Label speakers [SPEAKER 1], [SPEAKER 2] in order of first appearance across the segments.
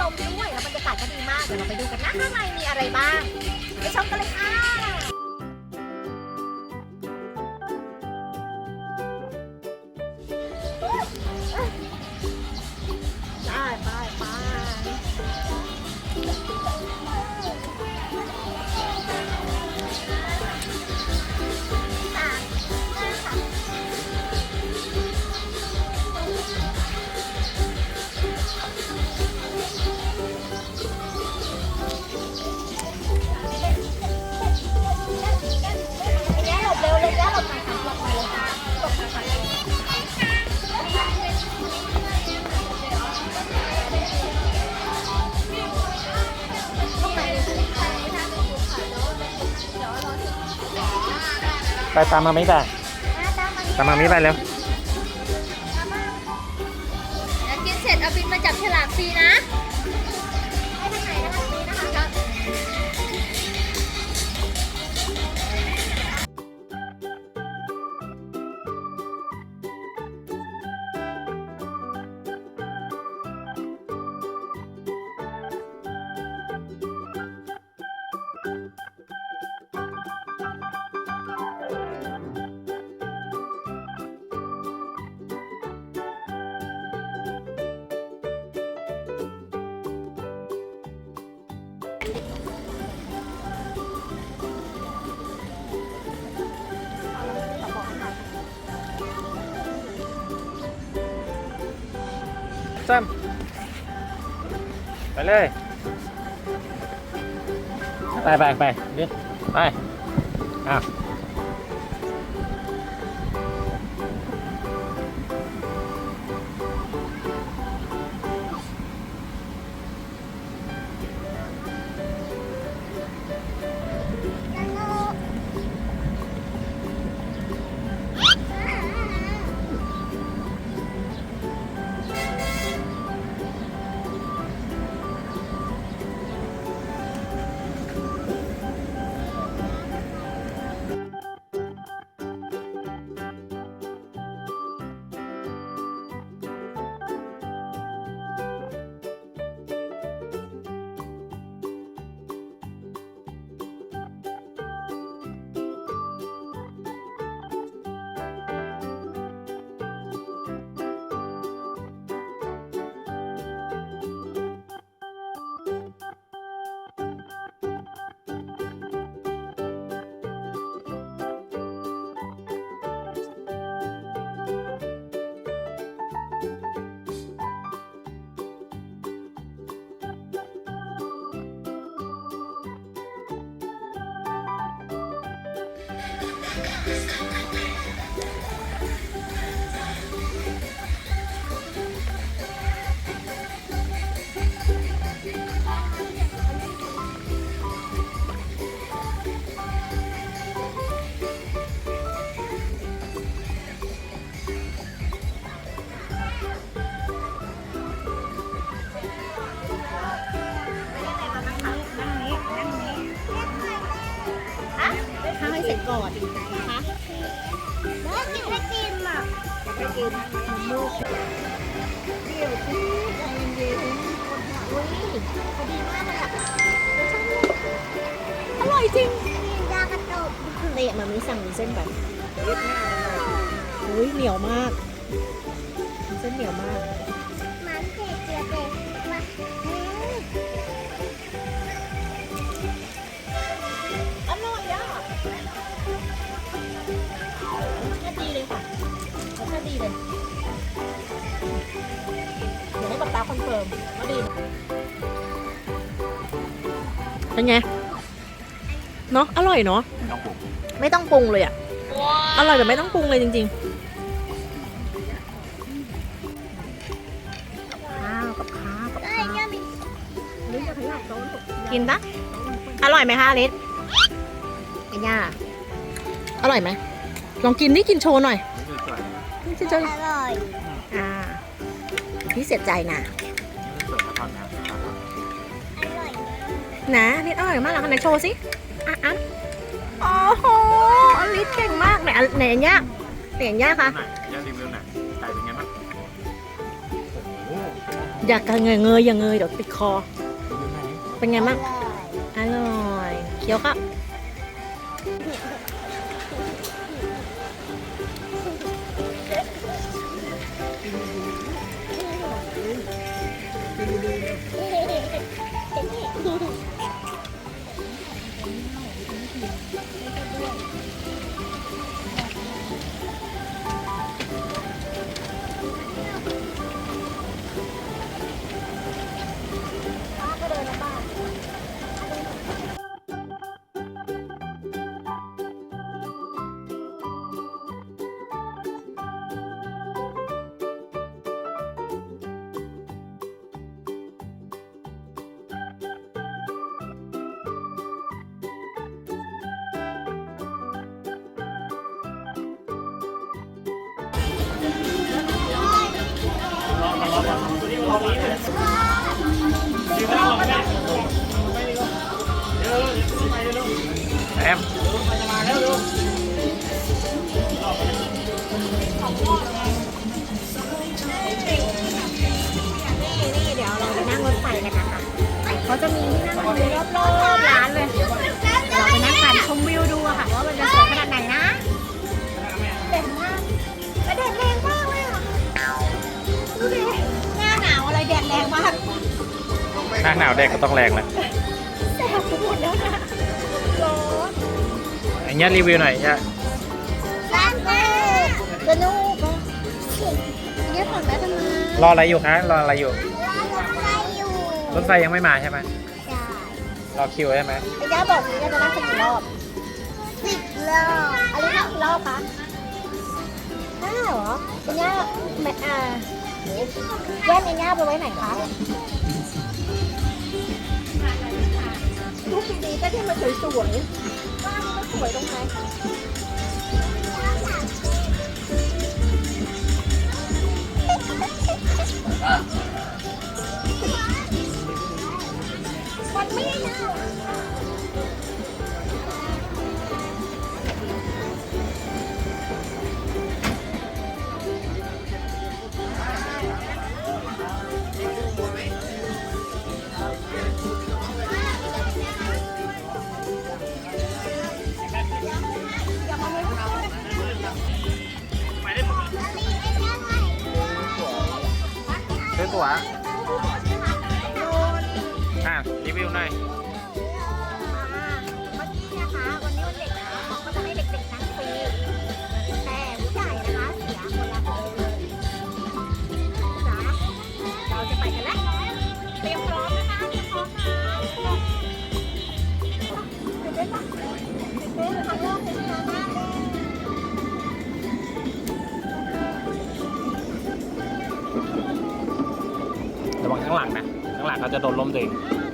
[SPEAKER 1] ลมด้วยแล้วบรรยากาศก็ดีมาก เดี๋ยวเราไปดูกันนะข้างในมีอะไรบ้าง ไปชมกันเลยค่ะ ไป
[SPEAKER 2] ตามมาไม่ไปตามมามิไปเร็ว
[SPEAKER 1] แล้ว
[SPEAKER 2] ซ้ำไปเลย ไปไปไปไป อ้าว ให้เสร็จก่อน
[SPEAKER 3] ไป
[SPEAKER 1] กินมะม่วงเดี๋ยวสิใจเย็นๆอุ้ยพอดีมากเลยอะอร่อยจริง
[SPEAKER 3] มีดากระตุก
[SPEAKER 1] นี่มันมีสั่งวุ้นเส้นไปอุ้ยเหนียวมากเส้นเหนียวมาก
[SPEAKER 3] มันเจ็บเจ็บเจ็บมา
[SPEAKER 1] อร่อยอะรสชาติดีเลยค่ะ รสชาติดีเลยเดี๋ยวให้ป๊าป๊าคอนเฟิร์มว่าดีเป็นไงเนาะอร่อยเนาะ
[SPEAKER 2] ต้องปลุก
[SPEAKER 1] ไม่ต้องปรุงเลยอะอร่อยแบบไม่ต้องปรุงเลยจริงๆข้าวกับข้าวกับ
[SPEAKER 3] เอ้
[SPEAKER 1] ข้า
[SPEAKER 3] ยวจะมี
[SPEAKER 1] กินปะอร่อยไหมคะอลิสไอ้ย่าอร่อยไหมลองกินนี่กินโชว์หน่อย นี่กินโชว์
[SPEAKER 3] อร่อย
[SPEAKER 1] อ่าพี่เสียใจนะ
[SPEAKER 3] อร่อย
[SPEAKER 1] นะลิสอร่อยมากแล้วไหนโชว์สิอะอะโอ้โหอลิสเก่งมากไหนอันไหนอันย่าเสียงย่าคะ
[SPEAKER 2] ไหนย่ารีวิวหน่อยไก่เป็นไงบ้างโอ้โห
[SPEAKER 1] อยากเงยเงยอย่าเงยเดี๋ยวติดคอ
[SPEAKER 2] รีวิวหน่อยดิ
[SPEAKER 1] เป็นไง
[SPEAKER 3] อ
[SPEAKER 1] บ้าง
[SPEAKER 3] ร่อย
[SPEAKER 1] อร่อยเคี้ยวค
[SPEAKER 2] แอม
[SPEAKER 1] นี่นี่เดี๋ยวเราไปนั่งรถไฟกันนะคะเขาจะมีที่นั่งดูรอบๆร้านเลย เราไปนั่งกันชมวิวดูอะค่ะว่ามันจะสวย หน้าหนาวแดดก็
[SPEAKER 2] ต้องแรงแหละ
[SPEAKER 1] แสบไปหมดแล้วนะร้อน
[SPEAKER 2] อันนี้รีวิวหน่อยย่า
[SPEAKER 3] ร้านเปิด
[SPEAKER 1] สนุกอะเนี่ยฝั่งนั้นทำไม
[SPEAKER 2] รออะไรอยู่คะรออะไรอยู่
[SPEAKER 3] ร้านอะไรอยู่
[SPEAKER 2] รถไฟยังไม่มาใช่ไหม
[SPEAKER 3] ใช่
[SPEAKER 2] รอคิวใช่ไหม
[SPEAKER 1] ไอ้ย่าบอกนี่ย่าจะนั่งสักกี่รอบ
[SPEAKER 3] สิบรอบ
[SPEAKER 1] อันนี้นั่งกี่รอบคะห้าเหรอไอ้ย่าแม่อ่าแย่นไอ้ย่าไปไว้ไหนคะ รูปดีๆก็ที่มันสวยๆว่ามันสวยตรงไหน
[SPEAKER 3] มันไม่ได้นะ
[SPEAKER 2] ซื้
[SPEAKER 1] ข้าง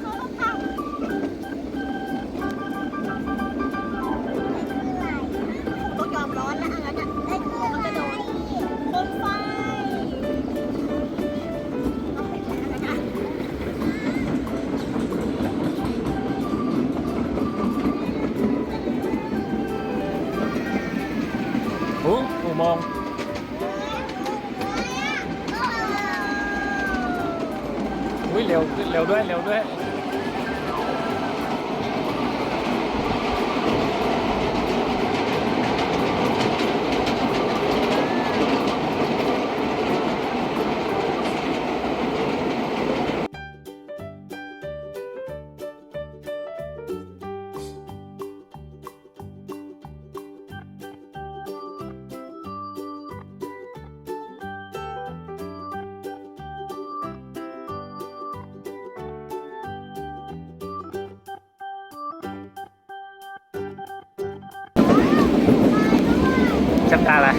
[SPEAKER 1] จั
[SPEAKER 2] บตาละ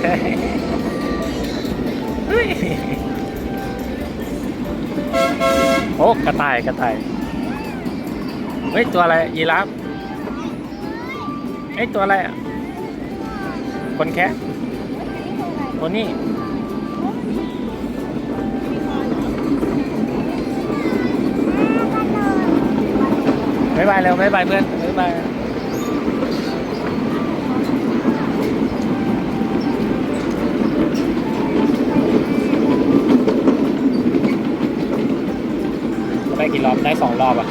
[SPEAKER 2] เฮ้ยโอ้กระต่ายกระต่ายเฮ้ยตัวอะไรยีราฟเฮ้ยตัวอะไรอะคนแคะตัวนี้บ๊ายบายเร็วบ๊ายบายเพื่อนบ๊ายบาย กี่รอบได้ สองรอบอะ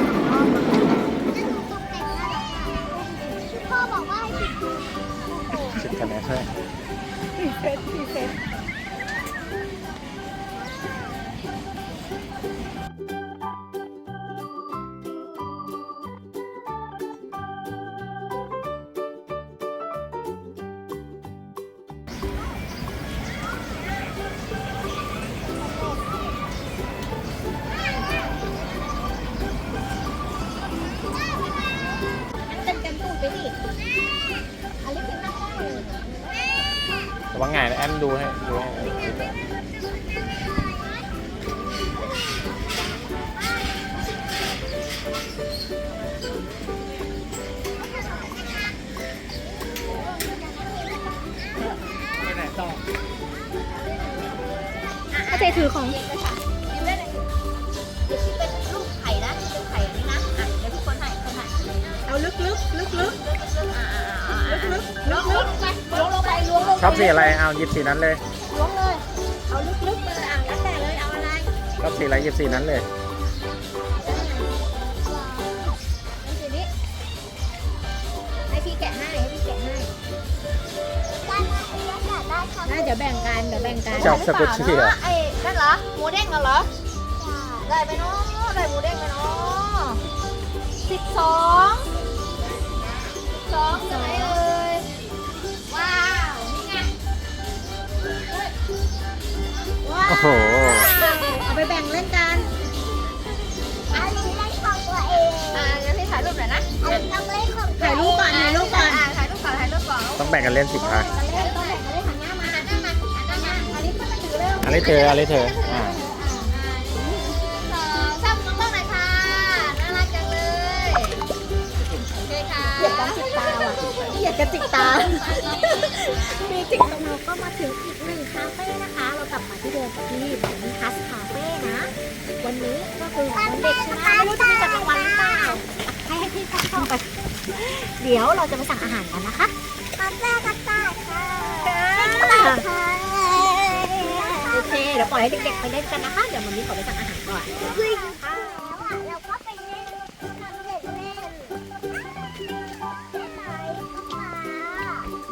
[SPEAKER 3] วังไง
[SPEAKER 2] นะแอมดูให้ดูให้
[SPEAKER 1] ถ้าเจถือของ
[SPEAKER 3] เป็นลูกไข่นะลูกไข่นี่นะอะเดี๋ยวทุกคนให้คนให้
[SPEAKER 1] เอาลึกลึกลึกลึก
[SPEAKER 3] อ่าอ่าอ่า
[SPEAKER 1] ลึกลึก
[SPEAKER 3] ล้วงลงไปล้วงลงไปล้วงลง
[SPEAKER 2] ชอบสีอะไรเอาหยิบสีนั้นเลย
[SPEAKER 3] ล้วงเลย เอาลึกๆไปเลยอะแล้วแต่เลยเอาอะไร
[SPEAKER 2] ชอบสีอะไรหยิบสีนั้นเลย
[SPEAKER 3] เอาสีนี้ให้พี่แกะให้ให้พี่แกะให้ได้ได้ค่ะ
[SPEAKER 1] ได้เดี๋ยวแบ่งกันเดี๋ยวแบ่งกัน
[SPEAKER 2] ชอบสกุชชี่เหรอ
[SPEAKER 3] ไอ้นั่นเหรอหมูเด้งเหรอได้ไปเนาะได้หมูเด้งไปเนาะสิบสองสองสวยเอ่ย
[SPEAKER 2] อ้โห
[SPEAKER 1] เอาไปแบ่งเล่นกัน
[SPEAKER 3] อันนี้เล่นของตัวเองอ่างั้นพี่ถ่ายรูปหน่อยนะอันนี้ต้องเล่นของ
[SPEAKER 1] ถ่ายรูปก่อนถ่ายรูปก่อน
[SPEAKER 3] อ่าถ่ายรูปก่อนถ่ายรูปก่อน
[SPEAKER 2] ต้องแบ่งกันเล่นสิคะ
[SPEAKER 3] ต้องเล่นต้องแบ่งกันเล่นหันหน้ามาหันหน้ามาหันหน้ามาอันนี้ก็มาถือเร็ว
[SPEAKER 2] อันนี้เธออันนี้เธออ่า
[SPEAKER 3] ยีย
[SPEAKER 1] บกันจิกตามีจิกตรงเราก็มาถึงอีกหนึ่งคาเฟ่นะคะ เรากลับมาที่เดิมกับที่เหมือนมีคัสคาเฟ่นะ วันนี้ก็คือวันเด็กใช่ไหมไม่รู้จะมีจัดรางวัลหรือเปล่าให้ให้พี่เข้าไปเดี๋ยวเราจะไปสั่งอาหารกันนะคะ
[SPEAKER 3] คาเฟ่คาเฟ่ค่ะ
[SPEAKER 1] ค่ะโอเคเดี๋ยวปล่อยให้เด็กๆไปเล่นกันนะคะ เดี๋ยวมันนี้ขอไปสั่งอาหารก่อน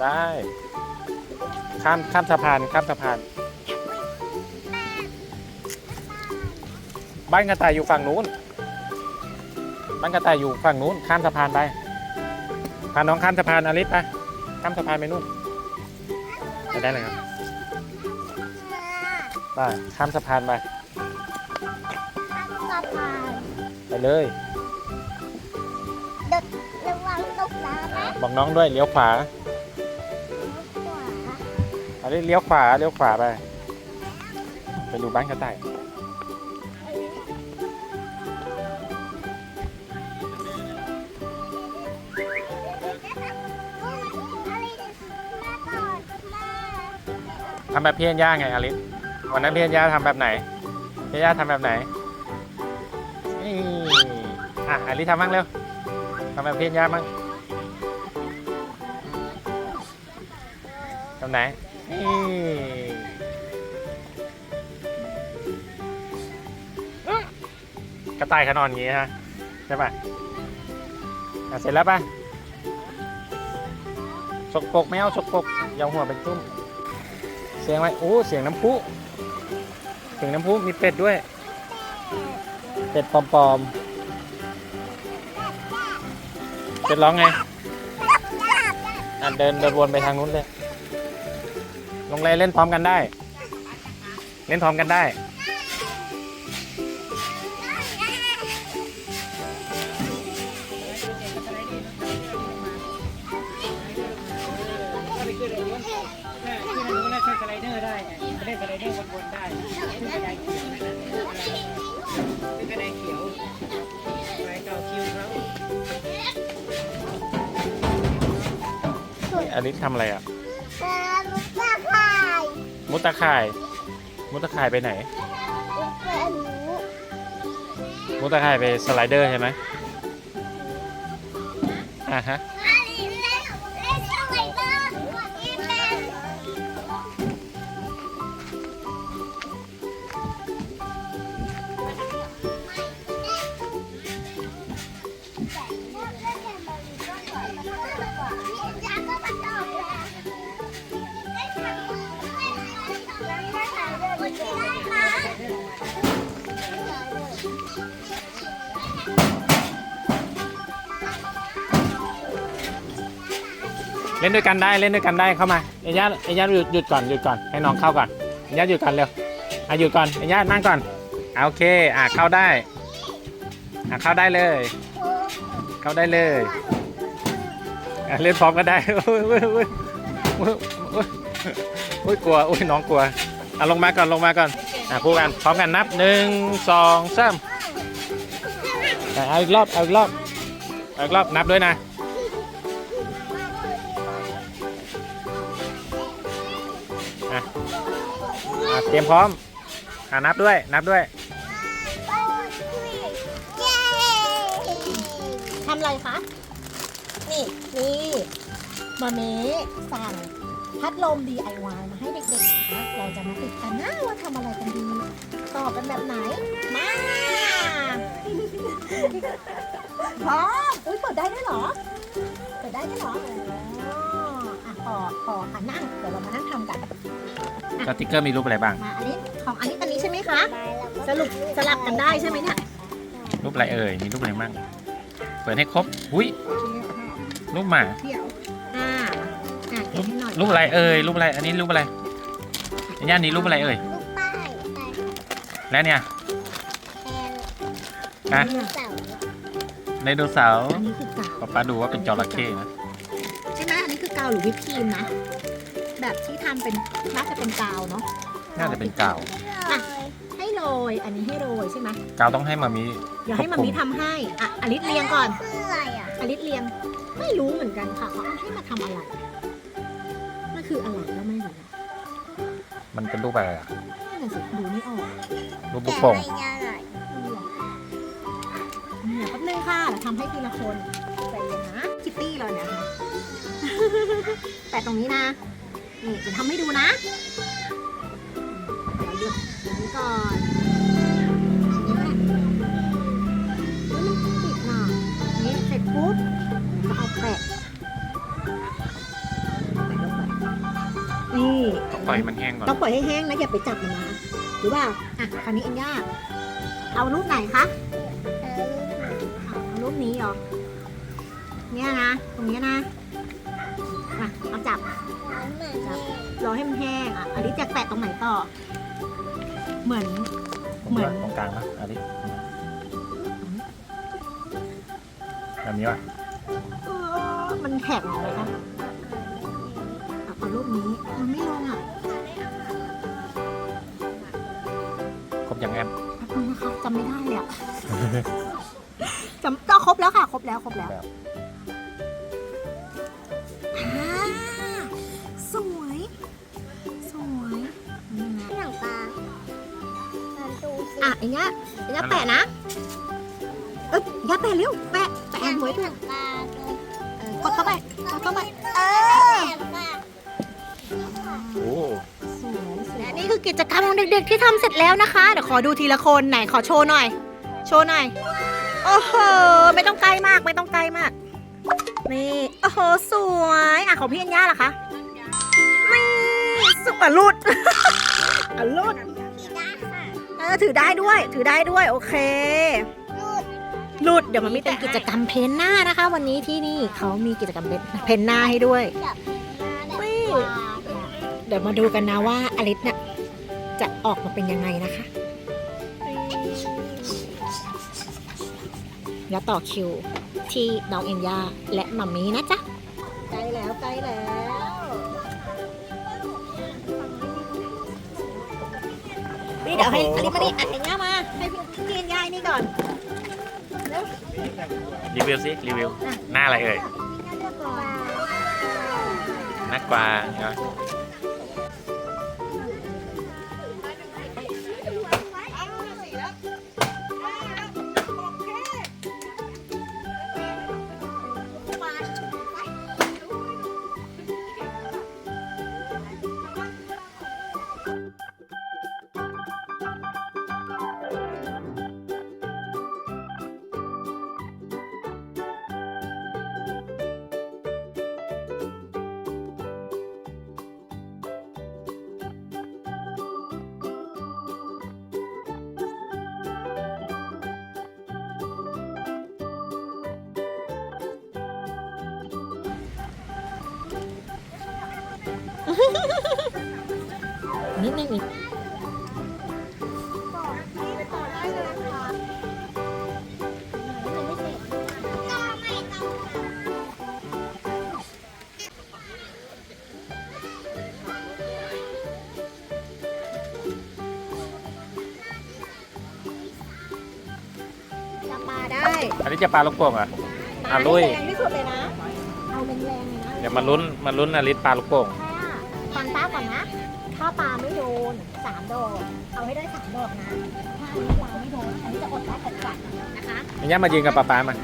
[SPEAKER 3] ได้
[SPEAKER 2] ข้ามข้ามสะพานข้ามสะพาน บ้านกระต่ายอยู่ฝั่งนู้น บ้านกระต่ายอยู่ฝั่งนู้น ข้ามสะพานไป พาน้องข้ามสะพานอลิสไป ข้ามสะพานไปนู่นไปได้เลยครับ ไปข้ามสะพานไป
[SPEAKER 3] สะพาน
[SPEAKER 2] ไปเลย
[SPEAKER 3] ระวังตกน้ำนะ
[SPEAKER 2] บอกน้องด้วยเลี้ยวขวา
[SPEAKER 3] ขวา
[SPEAKER 2] เลี้ยวขวาเลี้ยวขวาไป ไปดูบ้านกระต่ายทำแบบเพี่อัญญาไงอลิสวันนั้นเพี่อัญญาทำแบบไหน เพี่อัญญาทำแบบไหนนี่อะอลิสทำบ้างเร็วทำแบบเพี่อัญญาบ้างทำไหน ตายขนอนอย่างงี้ฮะใช่ป่ะอะเสร็จแล้วป่ะสกปรกไม่เอาสกปรกอยาวหัวเป็นตุ้ม เสียงอะไรโอ้เสียงน้ำพุเสียงน้ำพุมีเป็ดด้วย เป็ดปลอมๆเป็ดร้องไงอะเดินเดินวนไปทางนู้นเลย ลงเลยเล่นพร้อมกันได้ เล่นพร้อมกันได้
[SPEAKER 4] อลิ
[SPEAKER 2] สทำอะไรอะ
[SPEAKER 3] เออมุกตาข่าย
[SPEAKER 2] มุดตะข่ายมุดตะข่ายไปไหน
[SPEAKER 3] มุกเป็นหนู
[SPEAKER 2] มุดตะข่ายไปสไลเดอร์ใช่ไหมอ่าฮะ เล่นด้วยกันได้เล่นด้วยกันได้เข้ามาเอ็นย่าเอ็นย่าหยุดหยุดก่อนหยุดก่อนให้น้องเข้าก่อนเอ็นย่าหยุดก่อนเร็วอะหยุดก่อนเอ็นย่านั่งก่อนอะโอเคอะเข้าได้อะเข้าได้เลย เข้าได้เลยอะเล่นพร้อมกันได้อุ้ยอุ้ยอุ้ยอุ้ยอุ้ยอุ้ยกลัวอุ้ยน้องกลัวอะลงมาก่อนลงมาก่อนอะพูดกันพร้อมกันนับหนึ่งสองสามอะเอาอีกรอบเอาอีกรอบเอาอีกรอบนับด้วยนะ เตรียมพร้อมอะนับด้วย นับด้วย
[SPEAKER 1] ทำอะไรคะ นี่นี่มาเมสั่งพัดลม DIY มาให้เด็กๆนะคะเราจะมาติดกันนะว่าทำอะไรกันดีตอบกันแบบไหน มาพร้อมอุ้ยเปิดได้ด้วยเหรอ เปิดได้ด้วยเหรอ อ๋ออะพอพออะนั่ง เดี๋ยวเรามานั่งทำกัน
[SPEAKER 2] สติกเกอร์มีรูปอะไรบ้าง
[SPEAKER 1] มาอันนี้ของอันนี้อันนี้ใช่ไหมคะ สรุปสลับกันได้ใช่ไหมเนี่ย
[SPEAKER 2] รูปอะไรเอ่ย มีรูปอะไรบ้างเปิดให้ครบอุ้ยรูปหมา
[SPEAKER 1] เดี๋ยวอ่าอะเก็บให้หน่อย
[SPEAKER 2] รูปอะไรเอ่ย รูปอะไร อันนี้รูปอะไรย่านนี้รูปอะไรเอ่ย
[SPEAKER 3] ลูกป้ายแต่
[SPEAKER 2] แล้วเนี่ย
[SPEAKER 3] แทน
[SPEAKER 2] ฮะ
[SPEAKER 3] เสา
[SPEAKER 2] ไดโนเสาร์
[SPEAKER 1] อันนี้คือกาว
[SPEAKER 2] ป๊าป๊าดูว่าเป็นจระเข้นะ
[SPEAKER 1] หรือวิปครีมนะ แบบที่ทำเป็นน่าจะเป็นกาวเนาะ
[SPEAKER 2] น่าจะเป็นกาว
[SPEAKER 1] อะให้โรย อันนี้ให้โรยใช่ไหม
[SPEAKER 2] กาวต้องให้มามี
[SPEAKER 1] เดี๋ยวให้มามีทำให้อะอลิสเรียงก่อน
[SPEAKER 3] คืออะไรอะ
[SPEAKER 1] อลิสเรียง ไม่รู้เหมือนกันค่ะเขาเอาให้มาทำอะไรมันคืออะไรก็ไม่รู้
[SPEAKER 2] มันเป็นรูปอะไรอะ
[SPEAKER 1] นั่นน่ะสิดูไม่ออก
[SPEAKER 2] รูปลูกโป่ง
[SPEAKER 3] แต่ไม่ยากหน่อย
[SPEAKER 1] เนี่ยแป๊บนึงค่ะเดี๋ยวทำให้ทีละคนใจเย็นนะคิตตี้เลยเนี่ยค่ะ แต่ตรงนี้นะ นี่จะทำให้ดูนะ เดี๋ยวหยุดตรงนี้ก่อนนี่แหละเฮ้ยมันติดหน่ะนี่เสร็จปุ๊บก็เอาแปะแปะลงไปนี่
[SPEAKER 2] ต้องปล่อยให้มันแห้งก่อน
[SPEAKER 1] ต้องปล่อยให้แห้งนะอย่าไปจับมันนะ หรือว่า อะ คราวนี้เอ็นย่า เอารูปไหนคะ
[SPEAKER 3] เออ
[SPEAKER 1] เอารูปนี้เหรอ เนี่ยนะ ตรงเนี้ยนะ มาเอาจับ
[SPEAKER 3] ร้านเหมือนแม่
[SPEAKER 1] รอให้มันแห้งอะอันนี้จะแตะตรงไหนต่อ เหมือน เหมือน
[SPEAKER 2] ตรงกลางนะอันนี้แบบนี้วะ
[SPEAKER 1] เออมันแข็งเลยค่ะอะเอารูปนี้มันไม่ลงอะ
[SPEAKER 2] ครบยังแอม
[SPEAKER 1] แป๊บนึงนะคะจำไม่ได้เลยอะจำก็ครบแล้วค่ะ ครบแล้วครบแล้ว อน
[SPEAKER 3] ตูสิ
[SPEAKER 1] อะอย่างเงี้ยอย่างเงี้ยแปะนะ เอ้ยอย่าแปะเร็ว แปะ แปะหวย
[SPEAKER 3] ห
[SPEAKER 1] ด้ว
[SPEAKER 3] นั
[SPEAKER 1] ย
[SPEAKER 3] งปลาดู
[SPEAKER 1] เออกดเข้าไปกดเข้าไป
[SPEAKER 3] เออปลา
[SPEAKER 2] โอ้
[SPEAKER 1] สวยสวยนี่คือกิจกรรมของเด็กๆที่ทำเสร็จแล้วนะคะ เดี๋ยวขอดูทีละคนไหนขอโชว์หน่อย โชว์หน่อย โอ้โห ไม่ต้องใกล้มาก ไม่ต้องใกล้มาก นี่ โอ้โห สวย อะของพี่อัญญาล่ะคะ นี่สุกอะรุดอะรุด
[SPEAKER 3] ที่ด้านค่ะ
[SPEAKER 1] เออถือได้ด้วย ถือได้ด้วย โอเค
[SPEAKER 3] รูด
[SPEAKER 1] หลุดเดี๋ยวมันมีเป็นกิจกรรมเพนหน้านะคะ วันนี้ที่นี่เขามีกิจกรรมเพนหน้าให้ด้วย
[SPEAKER 3] จับมาแบบ
[SPEAKER 1] นี่
[SPEAKER 3] ปลา
[SPEAKER 1] เดี๋ยวมาดูกันนะว่าอลิสเนี่ยจะออกมาเป็นยังไงนะคะแล้วต่อคิวที่น้องเอ็นยาและมัมมี่นะจ๊ะใกล้แล้วใกล้แล้ว นี่เดี๋ยวให้อลิสมานี่อะเอ็นยามา ให้พี่พี่เอ็นยานี่ก่อน
[SPEAKER 2] รีวิวสิรีวิว หน้าอะไรเอ่ย หน้ากวางใช่ไหม
[SPEAKER 1] นิดนึงอีกจับปลาได้
[SPEAKER 2] อันนี้จะปลาลูกโป่งเหรอะอะลุย
[SPEAKER 1] แรงที่สุดเลยนะ เอาแรงๆเลยนะ
[SPEAKER 2] เดี๋ยวมาลุ้นมาลุ้นอลิสปลาลูกโป่ง
[SPEAKER 1] ถ้า ฟังป้าก่อนนะ ถ้าปลาไม่โดนสามดอกเอาให้ได้สามดอกนะ ถ้าอันนี้ปลาไม่โดนอันนี้จะอดได้อดกัดนะคะ
[SPEAKER 2] เอ็นย่ามายืนกับป๊าป๊ามา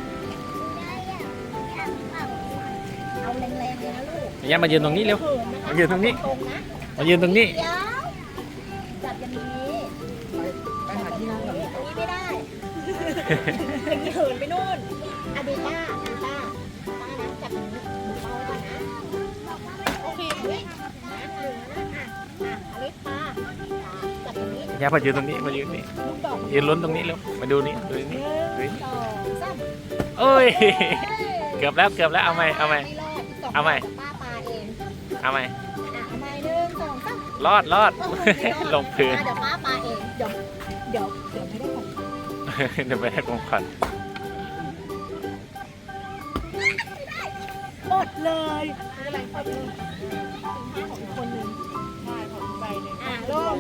[SPEAKER 1] เอาแรงๆเลยนะลูก
[SPEAKER 2] เอ็นย่ามายืนตรงนี้เร็ว
[SPEAKER 1] เขินนะคะ
[SPEAKER 2] มายืนตรงนี้
[SPEAKER 1] ตรงๆนะ
[SPEAKER 2] มายืนตรงนี้
[SPEAKER 1] เดี๋ยวจับอย่างนี้
[SPEAKER 4] ไปหาที่นั่งก่อน
[SPEAKER 1] อย่างนี้ไม่ได้อย่างนี้เหินไปนู่นอะดูป้าดูป้าป้า ย่างนี้เอ็น
[SPEAKER 2] ย่ามายืนตรงนี้มายืนนี่
[SPEAKER 1] ลูกดอก
[SPEAKER 2] ยืนลุ้นตรงนี้เร็วมาดูนี่ดู
[SPEAKER 1] ห
[SPEAKER 2] นี่
[SPEAKER 1] นึ่
[SPEAKER 2] เฮ้ย
[SPEAKER 1] งสองสาม
[SPEAKER 2] โอ้ยเกือบแล้วเกือบแล้วเอาไหมเอาไหม
[SPEAKER 1] ไม่รอดสง
[SPEAKER 2] เอาไหม
[SPEAKER 1] ดกป้าปาเอง
[SPEAKER 2] เอาไหม
[SPEAKER 1] อะเอาไหมหนึ่งสองสาม
[SPEAKER 2] รอดรอด
[SPEAKER 1] โอ้โหไม่รอด
[SPEAKER 2] ลงพื้น
[SPEAKER 1] อะเดี๋ยวป้าปาเองเดี๋ยวเดี๋ยวเดี๋ยวไม่ได้ของ
[SPEAKER 2] เดี๋ยวไปให้ผมก่อน
[SPEAKER 1] หมดเลยไม่เป็นไรหมดเลยถึงห้าของอีกคนนึง
[SPEAKER 4] ใช่ผมใบหนึ่ง
[SPEAKER 1] อะลง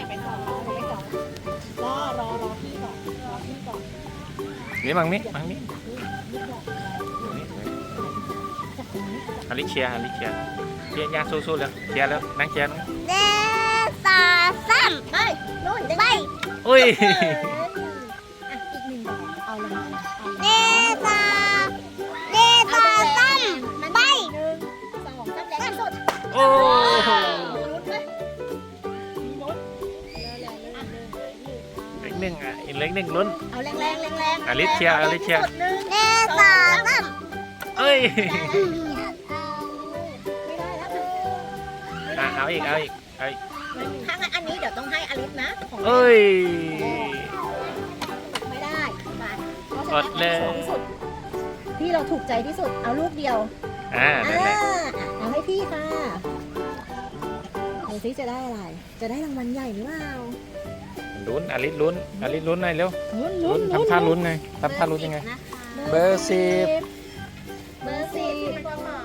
[SPEAKER 4] สามแล้วเมื่อกี้แต่ไปสอง
[SPEAKER 1] เอาไปก่อนรอรอรอพี่ก่อนรอพี่ก่อน
[SPEAKER 2] นี่มังนี่มังนี่
[SPEAKER 1] นี่บอก
[SPEAKER 2] นี่
[SPEAKER 1] จับตรงนี้
[SPEAKER 2] อลิเชียร์อลิเชียเชียร์ยาสู้ๆแล้วเชียร์แล้วนั่งเชียร์นะ
[SPEAKER 1] เดตาซ้ำไปนู่นไป
[SPEAKER 2] อุ้ย
[SPEAKER 1] อีกหนึ่งดอกเอาเลยเดตาเดตาซ้ำไปหนึ่งสองสามแรงที่สุด
[SPEAKER 2] โอ้ ห
[SPEAKER 1] นึ่
[SPEAKER 2] งอะอีกเล็กหนึ่งลุ้น
[SPEAKER 1] เอาแรงแรงแรงแรง
[SPEAKER 2] อลิเชียร์อลิเชียร์
[SPEAKER 1] หนึ่งเดตาซ้ำ
[SPEAKER 2] เอ้ย
[SPEAKER 1] ไม่ได้แล้ว
[SPEAKER 2] อะเอาอีกเอาอีกเอาอีก
[SPEAKER 1] ถ้างั้นอันนี้เดี๋ยวต้องให้อลิสนะของแม่
[SPEAKER 2] เอ้ย
[SPEAKER 1] ไม่ได้มาเพราะฉะ
[SPEAKER 2] อ
[SPEAKER 1] นั้น
[SPEAKER 2] ดเลย
[SPEAKER 1] อันที่สองที่สุดที่เราถูกใจที่สุดเอาลูกเดียว
[SPEAKER 2] อ่านั่นแหละ
[SPEAKER 1] อ่าเอาให้พี่ค่ะดูซิจะได้อะไร จะได้รางวัลใหญ่หรือเปล่า
[SPEAKER 2] ลุ้นอลิสลุ้นอลิสลุ้นหน่อยเร็ว
[SPEAKER 1] ลุ้น
[SPEAKER 2] ลุ้นทำท่าลุ้นไงทำท่าลุ้นยังไง เบอร์สิบ
[SPEAKER 1] เบอร์สิบกระเป๋า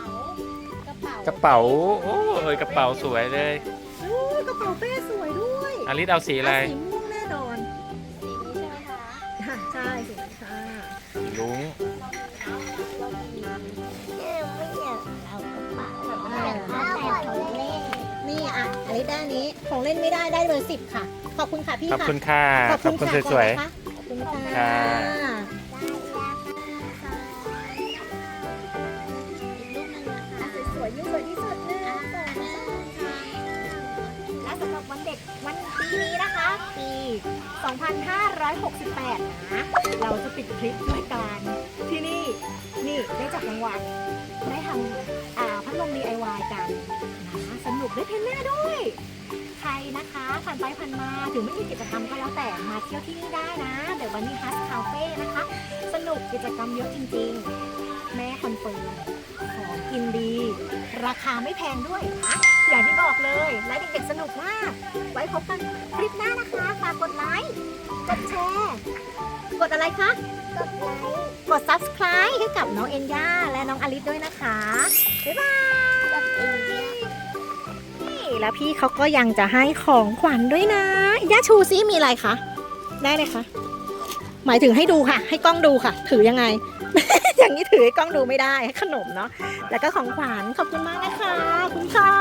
[SPEAKER 1] ก
[SPEAKER 2] ระเป๋าโอ้ยกระเป๋าสวยเลย
[SPEAKER 1] อู้กระเป๋าเป้สวยด้วย
[SPEAKER 2] อลิสเอาสีอะไร
[SPEAKER 1] สีม่วงแน่นอนสีนี้ใช่ไหมคะค่ะใช่สีนี้ค่ะ
[SPEAKER 2] สีลุง
[SPEAKER 1] นี่อะอันนี้ได้อันนี้ของเล่นไม่ได้ได้เบอร์สิบค่ะ ขอบคุณค่ะพี่
[SPEAKER 2] ขอบ
[SPEAKER 1] ค่ะ
[SPEAKER 2] คุณค่ะขอบคุณ
[SPEAKER 1] ค่ะ
[SPEAKER 2] สวย
[SPEAKER 1] ขอบคุณค่ะ
[SPEAKER 2] ค่ะ
[SPEAKER 1] อะสวยๆยิ่งสวยที่สุดหนึ่งสองสามและสำหรับวันเด็กวันปีนี้นะคะ ปี 2568 นะ เราจะปิดคลิปด้วยการที่นี่ นี่ได้จับรางวัลได้ทำอ่าพัดลม DIY กันนะสนุกได้เพนหน้าด้วยใครนะคะผ่านไปผ่านมาถึงไม่มีกิจกรรมก็แล้วแต่มาเที่ยวที่นี่ได้นะเดี๋ยววันนี้ฮัสคาเฟ่นะคะ สนุกกิจกรรมเยอะจริงๆ แม่คอนเฟิร์มของกินดี ราคาไม่แพงด้วยนะอย่างที่บอกเลย และเด็กๆสนุกมาก ไว้พบกันคลิปหน้านะคะฝากกดไลค์กดแชร์กดอะไรคะกดไลค์กด subscribe ให้กับน้องเอ็นย่าและน้องอลิสด้วยนะคะบ๊ายบายนี่ แล้วพี่เขาก็ยังจะให้ของขวัญด้วยนะย่าชูซิมีอะไรคะ ได้เลยคะ่ะ หมายถึงให้ดูค่ะ ให้กล้องดูค่ะ ถือยังไง อย่างนี้ถือให้กล้องดูไม่ได้ ขนมเนาะ แล้วก็ของขวัญขอบคุณมากนะคะคุณค่ะ